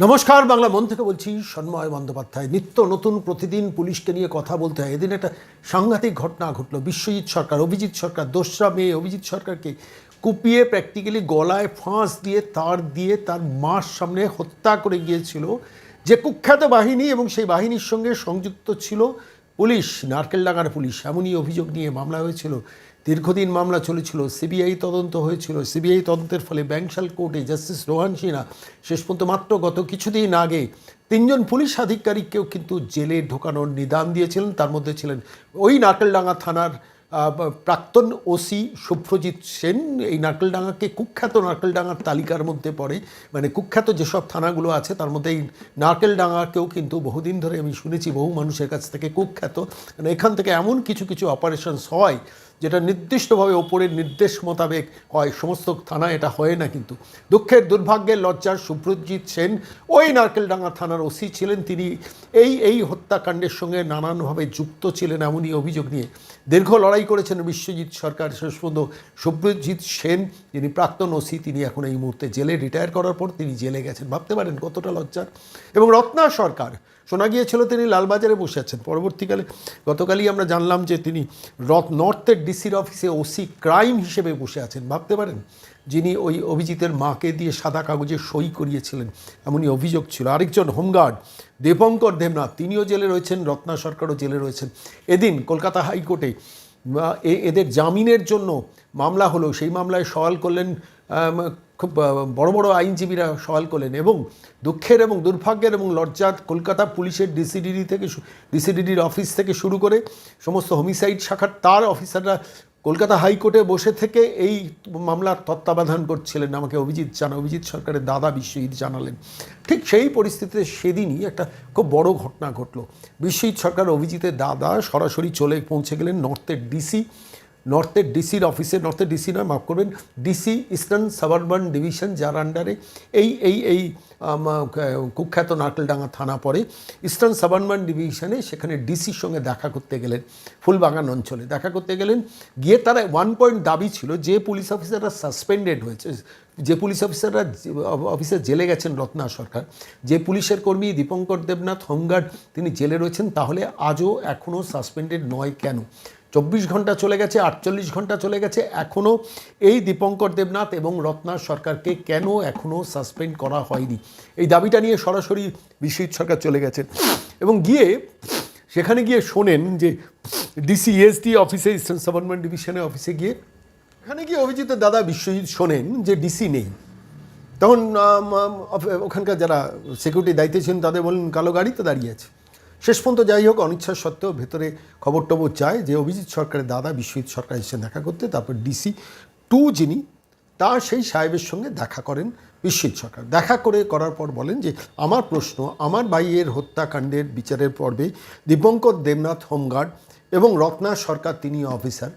নমস্কার, বাংলা মন থেকে বলছি সন্ময় বন্দ্যোপাধ্যায়। নিত্য নতুন প্রতিদিন পুলিশকে নিয়ে কথা বলতে হয়। এদিন একটা সাংঘাতিক ঘটনা ঘটলো। বিশ্বজিৎ সরকার, অভিজিৎ সরকার, দোসরা মেয়ে অভিজিৎ সরকারকে কুপিয়ে প্র্যাকটিক্যালি গলায় ফাঁস দিয়ে, তার দিয়ে তার মার সামনে হত্যা করে গিয়েছিল। যে কুখ্যাত বাহিনী এবং সেই বাহিনীর সঙ্গে সংযুক্ত ছিল পুলিশ, নারকেলডাঙ্গার পুলিশ, এমনই অভিযোগ নিয়ে মামলা হয়েছিল। দীর্ঘদিন মামলা চলেছিল, সিবিআই তদন্ত হয়েছিল। সিবিআই তদন্তের ফলে ব্যাংশাল কোর্টে জাস্টিস রোহান সিনহা, শেষ পর্যন্ত মাত্র গত কিছুদিন আগে তিনজন পুলিশ আধিকারিককেও কিন্তু জেলে ঢোকানোর নিদান দিয়েছিলেন। তার মধ্যে ছিলেন ওই নারকেলডাঙ্গা থানার প্রাক্তন ওসি শুভ্রজিৎ সেন, এই নারকেলডাঙ্গাকে কুখ্যাত নারকেলডাঙ্গার তালিকার মধ্যে পড়ে। মানে কুখ্যাত যেসব থানাগুলো আছে, তার মধ্যে এই নারকেলডাঙ্গাকেও কিন্তু বহুদিন ধরে আমি শুনেছি, বহু মানুষের কাছ থেকে কুখ্যাত। মানে এখান থেকে এমন কিছু কিছু অপারেশনস হয়, যেটা নির্দিষ্টভাবে ওপরের নির্দেশ মোতাবেক হয়। সমস্ত থানা এটা হয় না কিন্তু। দুঃখের দুর্ভাগ্যের লজ্জার শুভ্রজিৎ সেন, ওই নারকেলডাঙ্গা থানার ওসি ছিলেন। তিনি এই এই হত্যাকাণ্ডের সঙ্গে নানানভাবে যুক্ত ছিলেন এমনই অভিযোগ নিয়ে। দীর্ঘ লড়াই করেছেন বিশ্বজিৎ সরকার। শেষ পর্যন্ত শুভ্রজিৎ সেন, যিনি প্রাক্তন ওসি, তিনি এখন এই মুহূর্তে জেলে রিটায়ার করার পর তিনি জেলে গেছেন। ভাবতে পারেন কতটা লজ্জার। এবং রত্না সরকার, শোনা গিয়েছিল তিনি লালবাজারে বসে আছেন। পরবর্তীকালে গতকালই আমরা জানলাম যে তিনি রথ নর্থের ডিসির অফিসে ওসি ক্রাইম হিসেবে বসে আছেন। ভাবতে পারেন যিনি ওই অভিজিতের মাকে দিয়ে সাদা কাগজে সই করিয়েছিলেন, এমনই অভিযোগ ছিল। আরেকজন হোমগার্ড দেবঙ্কর দেবনাথ, তিনিও জেলে রয়েছেন, রত্না সরকারও জেলে রয়েছেন। এদিন কলকাতা হাইকোর্টে এদের জামিনের জন্য মামলা হলো, সেই মামলায় সওয়াল করলেন খুব বড় বড় আইনজীবীরা সওয়াল করলেন এবং দুঃখের এবং দুর্ভাগ্যের এবং লজ্জার কলকাতা পুলিশের ডিসিডিডি থেকে ডিসিডিডির অফিস থেকে শুরু করে সমস্ত হোমিসাইড শাখার, তার অফিসাররা কলকাতা হাইকোর্টে বসে থেকে এই মামলার তত্ত্বাবধান করছিলেন আমাকে অভিজিৎ জানা, অভিজিৎ সরকারের দাদা বিশ্বজিৎ জানালেন। ঠিক সেই পরিস্থিতিতে সেদিনই একটা খুব বড় ঘটনা ঘটল। বিশ্বজিৎ সরকার অভিজিতের দাদা সরাসরি চলে পৌঁছে গেলেন নর্থের ডিসি। নর্থের ডিসির অফিসে নর্থের ডিসি নয়, মাফ করবেন, ডিসি ইস্টার্ন সাবারবান ডিভিশন, যার আন্ডারে এই এই এই কুখ্যাত নারকেলডাঙ্গা থানা পড়ে। ইস্টার্ন সাবারবান ডিভিশনে সেখানে ডিসির সঙ্গে দেখা করতে গেলেন ফুলবাগান অঞ্চলে। দেখা করতে গেলেন, গিয়ে তারা ওয়ান পয়েন্ট দাবি ছিল যে পুলিশ অফিসাররা সাসপেন্ডেড হয়েছে। যে পুলিশ অফিসাররা অফিসে জেলে গেছেন রত্না সরকার, যে পুলিশের কর্মী দীপঙ্কর দেবনাথ, হোমগার্ড, তিনি জেলে রয়েছেন, তাহলে আজও এখনও সাসপেন্ডেড নয় কেন? চব্বিশ ঘণ্টা চলে গেছে, আটচল্লিশ ঘণ্টা চলে গেছে। এখনও এই দীপঙ্কর দেবনাথ এবং রত্না সরকারকে কেন এখনও সাসপেন্ড করা হয়নি? এই দাবিটা নিয়ে সরাসরি বিশ্বজিৎ সরকার চলে গেছেন। এবং গিয়ে সেখানে গিয়ে শোনেন যে ডিসি এসডি অফিসে, ইস্টার্ন সাবারমেন্ট ডিভিশনের অফিসে গিয়ে এখানে গিয়ে অভিজিতের দাদা বিশ্বজিৎ শোনেন যে ডিসি নেই। তখন ওখানকার যারা সিকিউরিটি দায়িত্বে ছিলেন তাদের বললেন, কালো গাড়িতে দাঁড়িয়ে আছে। শেষ পর্যন্ত যাই হোক অনিচ্ছা সত্ত্বেও ভেতরে খবর টবর চায় যে অভিজিৎ সরকারের দাদা বিশ্বজিৎ সরকার এসে দেখা করতে, তারপর ডিসি টু যিনি, তার সেই সাহেবের সঙ্গে দেখা করেন বিশ্বজিৎ সরকার। দেখা করে করার পর বলেন যে, আমার প্রশ্ন, আমার ভাইয়ের হত্যাকাণ্ডের বিচারের পর্বে দিব্যঙ্কর দেবনাথ হোমগার্ড এবং রত্না সরকার তিনি অফিসার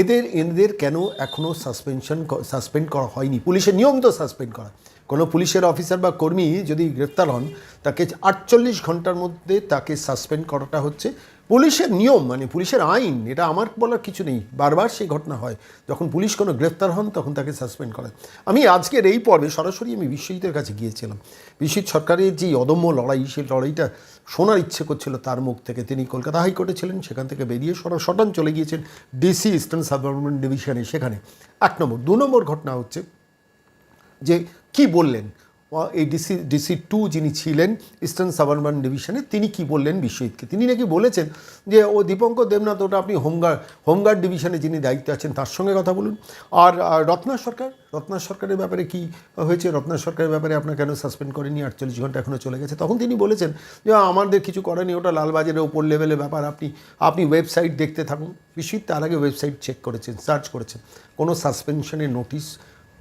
এদের এদের কেন এখনও সাসপেনশন সাসপেন্ড করা হয়নি? পুলিশের নিয়ম তো সাসপেন্ড করা। কোনো পুলিশের অফিসার বা কর্মী যদি গ্রেপ্তার হন, তাকে আটচল্লিশ ঘণ্টার মধ্যে তাকে সাসপেন্ড করাটা হচ্ছে। পুলিশের নিয়ম মানে পুলিশের আইন, এটা আমার বলার কিছু নেই। বারবার সেই ঘটনা হয়। যখন পুলিশ কোনো গ্রেপ্তার হন, তখন তাকে সাসপেন্ড করে আমি আজকের এই পর্বে সরাসরি আমি বিশ্বজিতের কাছে গিয়েছিলাম। বিশ্বজিৎ সরকারের যে অদম্য লড়াই, সেই লড়াইটা শোনার ইচ্ছে করছিল তার মুখ থেকে। তিনি কলকাতা হাইকোর্টে ছিলেন, সেখান থেকে বেরিয়ে সরা শটান চলে গিয়েছেন ডিসি ইস্টার্ন সাবঅর্ডিনেট ডিভিশনে। সেখানে এক নম্বর, দু নম্বর ঘটনা হচ্ছে যে, কি বললেন? এই ডিসি ডিসি টু যিনি ছিলেন ইস্টার্ন সাবারবান ডিভিশনে তিনি কি বললেন বিশ্বজিৎকে? তিনি নাকি বলেছেন যে, ও দীপঙ্কর দেবনাথ, ওটা আপনি হোমগার্ড হোমগার্ড ডিভিশনে যিনি দায়িত্বে আছেন, তার সঙ্গে কথা বলুন। আর রত্না সরকার, রত্না সরকারের ব্যাপারে কি হয়েছে? রত্না সরকারের ব্যাপারে আপনার কেন সাসপেন্ড করেনি আটচল্লিশ ঘণ্টা এখনও চলে গেছে। তখন তিনি বলেছেন যে, আমাদের কিছু করেনি ওটা লালবাজারের ওপর লেভেলের ব্যাপার। আপনি আপনি ওয়েবসাইট দেখতে থাকুন। বিশ্বজিৎ তার আগে ওয়েবসাইট চেক করেছেন সার্চ করেছেন। কোনো সাসপেনশনের নোটিশ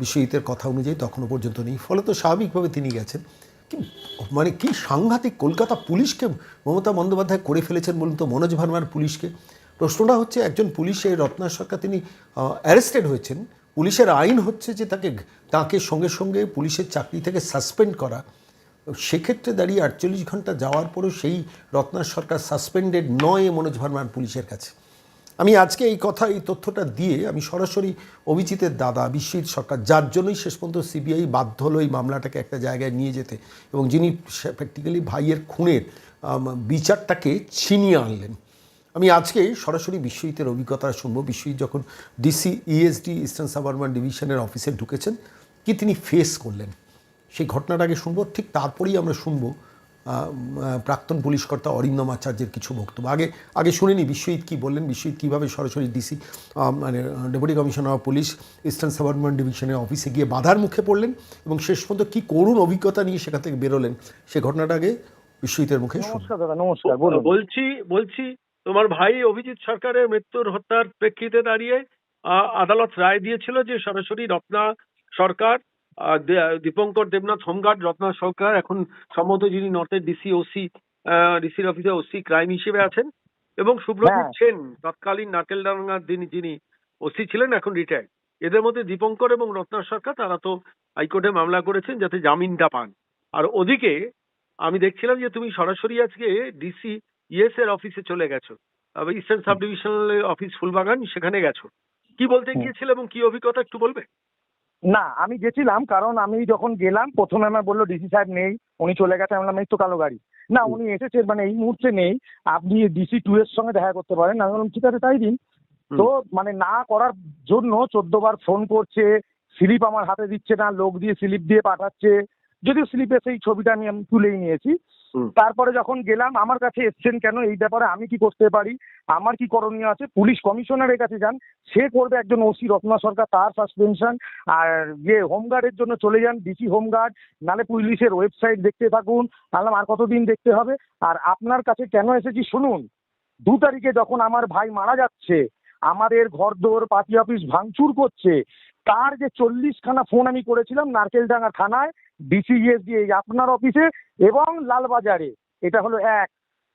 বিশ্বজিতের কথা অনুযায়ী তখনও পর্যন্ত নেই। ফলে তো স্বাভাবিকভাবে তিনি গেছেন। কি মানে কি সাংঘাতিক কলকাতা পুলিশকে মমতা বন্দ্যোপাধ্যায় করে ফেলেছেন বলুন তো মনোজ ভার্মার পুলিশকে? প্রশ্নটা হচ্ছে, একজন পুলিশের রত্না সরকার তিনি অ্যারেস্টেড হয়েছেন। পুলিশের আইন হচ্ছে যে তাকে তাকে সঙ্গে সঙ্গে পুলিশের চাকরি থেকে সাসপেন্ড করা। সেক্ষেত্রে দাঁড়িয়ে আটচল্লিশ ঘণ্টা যাওয়ার পরেও সেই রত্না সরকার সাসপেন্ডেড নয় মনোজ ভার্মার পুলিশের কাছে। আমি আজকে এই কথা, এই তথ্যটা দিয়ে আমি সরাসরি অভিজিতের দাদা বিশ্বজিৎ সরকার, যার জন্যই শেষ পর্যন্ত সিবিআই বাধ্য হলো এই মামলাটাকে একটা জায়গায় নিয়ে যেতে এবং যিনি প্র্যাকটিক্যালি ভাইয়ের খুনের বিচারটাকে ছিনিয়ে আনলেন। আমি আজকে সরাসরি বিশ্বজিতের অভিজ্ঞতা শুনব। বিশ্বজিৎ যখন ডিসি ইএসডি ইস্টার্ন সাবারবান ডিভিশনের অফিসে ঢুকেছেন, কি তিনি ফেস করলেন? সেই ঘটনাটাকে শুনব। ঠিক তারপরেই আমরা শুনব প্রাক্তন পুলিশ কর্তা অরিন্দম আচার্যের কিছু বক্তব্য। আগে আগে শুনিনি বিশ্বজিৎ কী বললেন বিশ্বজিৎ কীভাবে সরাসরি ডিসি মানে deputy commissioner of police eastern suburban ডিভিশনের অফিসে গিয়ে বাধার মুখে পড়লেন এবং শেষ পর্যন্ত কী করুণ অভিজ্ঞতা নিয়ে সেখান থেকে বেরোলেন সে ঘটনাটাকে বিশ্বজিতের মুখে নমস্কার দাদা নমস্কার বলুন। বলছি বলছি তোমার ভাই অভিজিৎ সরকারের মৃত্যুর হত্যার প্রেক্ষিতে দাঁড়িয়ে আহ, আদালত রায় দিয়েছিল যে সরাসরি রত্না সরকার দীপঙ্কর দেবনাথ হোমগার্ড রত্না সরকার এখন সম্ভবত যিনি নর্থের ডিসি ওসি ডিসির অফিসে ওসি ক্রাইম হিসেবে আছেন এবং সুব্রজিৎ হ্যাঁ। সেন তৎকালীন নারকেলডাঙ্গার যিনি যিনি ওসি ছিলেন এখন রিটায়ার্ড এদের মধ্যে দীপঙ্কর এবং রত্না সরকার তারা তো হাইকোর্টে মামলা করেছেন যাতে জামিনটা পান আর ওদিকে আমি দেখছিলাম যে তুমি সরাসরি আজকে ডিসি ইএস এর অফিসে চলে গেছো eastern sub divisional office Phoolbagan সেখানে গেছো কি বলতে হুম। গিয়েছিলে এবং কি অভিজ্ঞতা একটু বলবে না আমি গেছিলাম কারণ আমি যখন গেলাম প্রথমে আমার বলল ডিসি সাহেব নেই উনি চলে গেছে। আমি বললাম এই তো কালো গাড়ি। না উনি এসেছেন মানে এই মুহূর্তে নেই। আপনি ডিসি টু এর সঙ্গে দেখা করতে পারেন। আমি বললাম ঠিক আছে তাই দিন। তো মানে না করার জন্য চোদ্দ বার ফোন করছে স্লিপ আমার হাতে দিচ্ছে না লোক দিয়ে স্লিপ দিয়ে পাঠাচ্ছে। যদিও স্লিপে সেই ছবিটা আমি আমি তুলেই নিয়েছি। তারপরে যখন গেলাম, আমার কাছে এসছেন কেন? এই ব্যাপারে আমি কি করতে পারি? আমার কি করণীয় আছে? পুলিশ কমিশনারের কাছে যান। সে করবে একজন ওসি রত্না সরকার, তার সাসপেনশন আর ইয়ে হোমগার্ডের জন্য চলে যান ডিসি হোমগার্ড, নালে পুলিশের ওয়েবসাইট দেখতে থাকুন। তাহলে আর কতদিন দেখতে হবে? আর আপনার কাছে কেন এসেছি? শুনুন। দু তারিখে যখন আমার ভাই মারা যাচ্ছে, আমাদের ঘরদোর পার্টি অফিস ভাঙচুর করছে, তার যে চল্লিশখানা ফোন আমি করেছিলাম নারকেলডাঙ্গা থানায় ডিসিএস দিয়ে আপনার অফিসে এবং লালবাজারে। এটা হলো এক।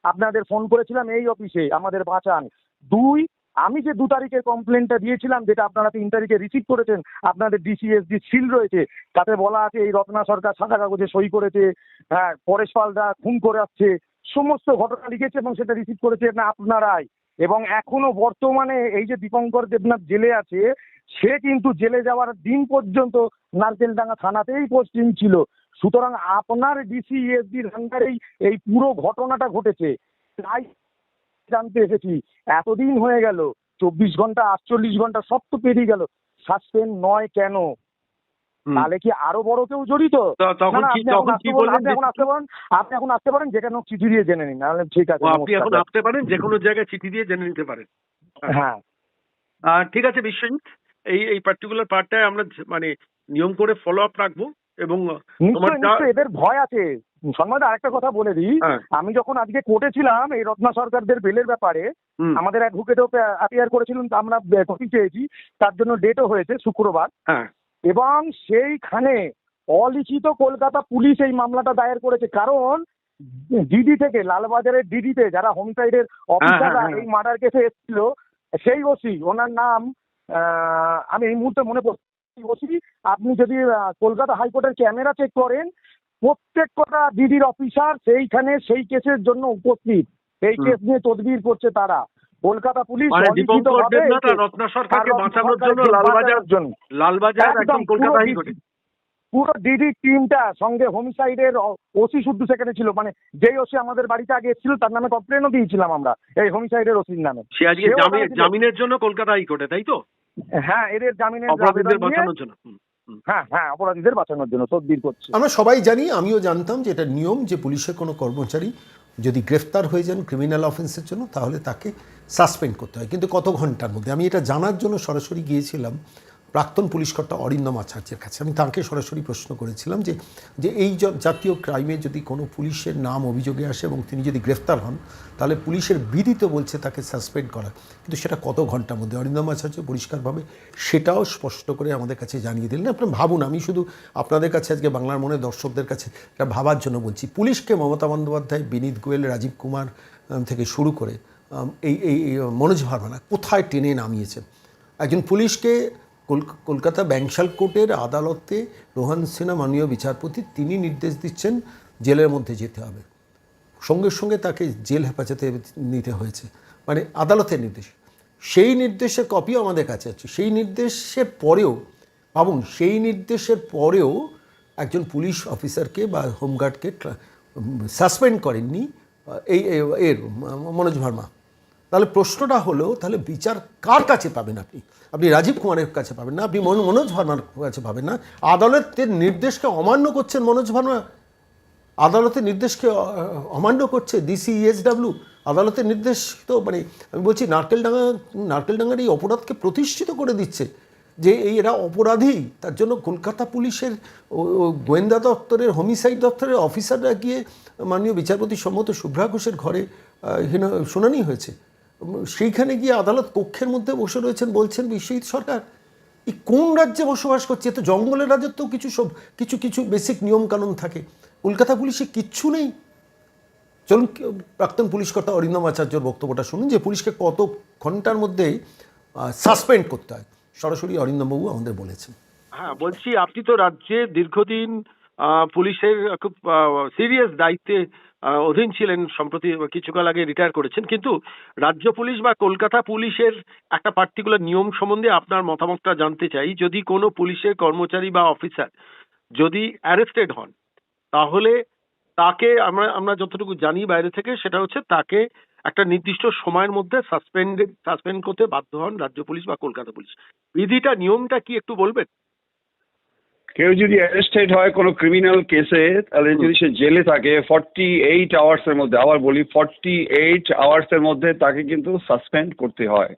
আপনাদের ফোন করেছিলাম এই অফিসে আমাদের বাঁচান। দুই, আমি যে দু তারিখের কমপ্লেনটা দিয়েছিলাম, যেটা আপনারা তিন তারিখে রিসিভ করেছেন, আপনাদের ডিসিএসডি সিল রয়েছে। তাতে বলা আছে এই রত্না সরকার সাদা কাগজে সই করেছে হ্যাঁ পরেশ পালদা খুন করে আসছে। সমস্ত ঘটনা লিখেছে এবং সেটা রিসিভ করেছে না আপনারাই। এবং এখনও বর্তমানে এই যে দীপঙ্কর দেবনাথ জেলে আছে সে কিন্তু জেলে যাওয়ার দিন পর্যন্ত নারকেলডাঙ্গা থানাতেই পোস্টিং ছিল। সুতরাং আপনার ডিসিএসডির আন্ডারেই এই পুরো ঘটনাটা ঘটেছে। তাই জানতে এসেছি এতদিন হয়ে গেল চব্বিশ ঘণ্টা আটচল্লিশ ঘণ্টা সব তো পেরিয়ে গেল। সাসপেন্ড নয় কেন? তাহলে কি আরও বড় কেউ জড়িত? আপনি এখন আসতে পারেন আপনি এখন আসতে পারেন যেখানে চিঠি দিয়ে জেনে নিন নাহলে ঠিক আছে আপনি এখন আসতে পারেন যে কোনো জায়গায় চিঠি দিয়ে জেনে নিতে পারেন। হ্যাঁ। ঠিক আছে বিশ্বজিৎ। এই এই পার্টিকুলার পার্টটায় আমরা মানে নিয়ম করে ফলো আপ রাখব এবং এদের ভয় আছে। সন্ময় আরেকটা কথা বলে দিই। হ্যাঁ। আমি যখন আজকে কোর্টে ছিলাম এই রত্না সরকারদের বেলের ব্যাপারে আমাদের অ্যাডভোকেটও অ্যাপিয়ার করেছিলেন আমরা কপি চেয়েছি। তার জন্য ডেটও হয়েছে শুক্রবার। হ্যাঁ। এবং সেইখানে অলিখিত কলকাতা পুলিশ এই মামলাটা দায়ের করেছে। কারণ ডিডি থেকে লালবাজারের ডিডিতে যারা হোমসাইডের অফিসাররা হ্যাঁ। এই মার্ডার কেসে এসেছিল সেই ওসি ওনার নাম আমি এই মুহূর্তে মনে করছি আপনি যদি কলকাতা হাইকোর্টের ক্যামেরা চেক করেন প্রত্যেক কটা ডিডির অফিসার সেইখানে সেই কেসের জন্য উপস্থিত। এই কেস নিয়ে তদবির করছে তারা। কলকাতা পুলিশ মানে রত্না সরকারকে বাঁচানোর জন্য লালবাজার জন্য। লালবাজার একদম কলকাতা হাইকোর্টে। পুরো ডিডি টিমটা সঙ্গে হোমসাইডের ওসি শুদ্ধ সেখানে ছিল। মানে যেই ওসি আমাদের বাড়িতে আগে এসেছিল তার নামে কমপ্লেনও দিয়েছিলাম আমরা এই হোমসাইডের ওসির নামে। সে আজকে। জামিনের জন্য কলকাতা হাইকোর্টে তাই তো? হ্যাঁ এদের জামিনের অপরাধীদের বাঁচানোর জন্য। হ্যাঁ হ্যাঁ অপরাধীদের বাঁচানোর জন্য তদবির করছে। আমরা সবাই জানি আমিও জানতাম যে এটা নিয়ম যে পুলিশের কোনো কর্মচারী যদি গ্রেফতার হয়ে যান ক্রিমিনাল অফেন্সের জন্য তাহলে তাকে সাসপেন্ড করতে হয়। কিন্তু কত ঘণ্টার মধ্যে? আমি এটা জানার জন্য সরাসরি গিয়েছিলাম। প্রাক্তন পুলিশ কর্তা অরিন্দম আচার্যের কাছে। আমি তাকে সরাসরি প্রশ্ন করেছিলাম যে যে এই জাতীয় ক্রাইমে যদি কোনো পুলিশের নাম অভিযোগে আসে এবং তিনি যদি গ্রেফতার হন, তাহলে পুলিশের বিধি তো বলছে তাকে সাসপেন্ড করা। কিন্তু সেটা কত ঘণ্টার মধ্যে? অরিন্দম আচার্য পরিষ্কারভাবে সেটাও স্পষ্ট করে আমাদের কাছে জানিয়ে দিলেন। আপনার ভাবুন, আমি শুধু আপনাদের কাছে আজকে বাংলার মনে দর্শকদের কাছে এটা ভাবার জন্য বলছি। পুলিশকে মমতা বন্দ্যোপাধ্যায়, বিনীত গোয়েল, রাজীব কুমার থেকে শুরু করে এই এই, মনোজ ভার্মানা কোথায় টেনে নামিয়েছেন? একজন পুলিশকে কলকাতা ব্যাংশাল কোর্টের আদালতে রোহান সিনহা, মাননীয় বিচারপতি, তিনি নির্দেশ দিচ্ছেন জেলের মধ্যে যেতে হবে। সঙ্গে সঙ্গে তাকে জেল হেফাজতে নিতে হয়েছে। মানে আদালতের নির্দেশ। সেই নির্দেশের কপিও আমাদের কাছে আছে। সেই নির্দেশের পরেও, ভাবুন, সেই নির্দেশের পরেও একজন পুলিশ অফিসারকে বা হোমগার্ডকে সাসপেন্ড করেননি, এই এর, মনোজ ভার্মা। তাহলে প্রশ্নটা হলো, তাহলে বিচার কার কাছে পাবেন আপনি? আপনি রাজীব কুমারের কাছে পাবেন না, আপনি মনোজ ভার্মার কাছে পাবেন না। আদালতের নির্দেশকে অমান্য করছেন মনোজ ভার্মা। আদালতের নির্দেশকে অমান্য করছে ডিসি ইএসডাব্লিউ আদালতের নির্দেশ তো মানে আমি বলছি নারকেলডাঙ্গা, নারকেলডাঙ্গার এই অপরাধকে প্রতিষ্ঠিত করে দিচ্ছে যে এই এরা অপরাধী। তার জন্য কলকাতা পুলিশের গোয়েন্দা দপ্তরের, হোমিসাইড দপ্তরের অফিসাররা গিয়ে মাননীয় বিচারপতি সম্মত শুভ্রা ঘোষের ঘরে শুনানি হয়েছে। সেইখানে গিয়ে আদালত কক্ষের মধ্যে বসে রয়েছেন বলছেন বিশ্বজিৎ সরকার, এই কোন রাজ্যে বসবাস করছে? তো জঙ্গলের রাজ্যেও কিছু সব, কিছু কিছু বেসিক নিয়মকানুন থাকে। কলকাতা পুলিশে কিচ্ছু নেই। চলুন, প্রাক্তন পুলিশ কর্তা অরিন্দম আচার্যর বক্তব্যটা শুনুন যে পুলিশকে কত ঘণ্টার মধ্যে সাসপেন্ড করতে হয়। সরাসরি অরিন্দমবাবু আমাদের বলেছেন। হ্যাঁ বলছি আপনি তো রাজ্যে দীর্ঘদিন পুলিশের খুব সিরিয়াস দায়িত্বে অধীন ছিলেন, সম্প্রতি কিছুকাল আগে রিটায়ার করেছেন। কিন্তু রাজ্য পুলিশ বা কলকাতা পুলিশের একটা পার্টিকুলার নিয়ম সম্বন্ধে আপনার মতামতটা জানতে চাই। যদি কোনো পুলিশের কর্মচারী বা অফিসার যদি অ্যারেস্টেড হন, তাহলে তাকে আমরা আমরা যতটুকু জানি বাইরে থেকে, সেটা হচ্ছে তাকে একটা নির্দিষ্ট সময়ের মধ্যে সাসপেন্ডেড সাসপেন্ড করতে বাধ্য হন রাজ্য পুলিশ বা কলকাতা পুলিশ। বিধিটা, নিয়মটা কি একটু বলবেন? কেউ যদি অ্যারেস্টেড হয় কোনো ক্রিমিনাল কেসে তাহলে যদি সে জেলে থাকে ফর্টি এইট আওয়ার্সের মধ্যে আবার বলি ফর্টি এইট আওয়ার্সের মধ্যে তাকে কিন্তু সাসপেন্ড করতে হয়।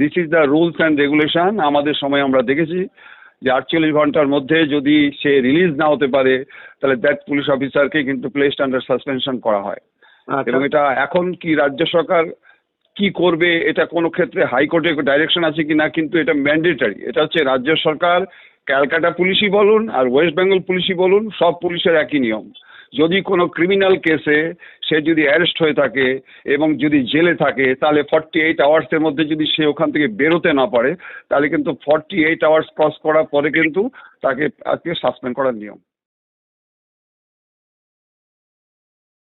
This is the rules and regulation আমাদের সময় আমরা দেখেছি যে আটচল্লিশ ঘণ্টার মধ্যে যদি সে রিলিজ না হতে পারে তাহলে দ্যাট পুলিশ অফিসারকে কিন্তু প্লেসড আন্ডার সাসপেনশন করা হয়। আচ্ছা। এবং এটা এখন কি রাজ্য সরকার কি করবে এটা কোনো ক্ষেত্রে হাইকোর্টে ডাইরেকশন আছে কি না কিন্তু এটা ম্যান্ডেটারি এটা হচ্ছে রাজ্য সরকার ক্যালকাটা পুলিশই বলুন আর ওয়েস্ট বেঙ্গল পুলিশই বলুন, সব পুলিশের একই নিয়ম। যদি কোনো ক্রিমিনাল কেসে সে যদি অ্যারেস্ট হয়ে থাকে এবং যদি জেলে থাকে, তাহলে ফর্টি এইট আওয়ার্সের মধ্যে যদি সে ওখান থেকে বেরোতে না পারে, তাহলে কিন্তু ফর্টি এইট আওয়ার্স ক্রস করার পরে কিন্তু তাকে আজকে সাসপেন্ড করার নিয়ম।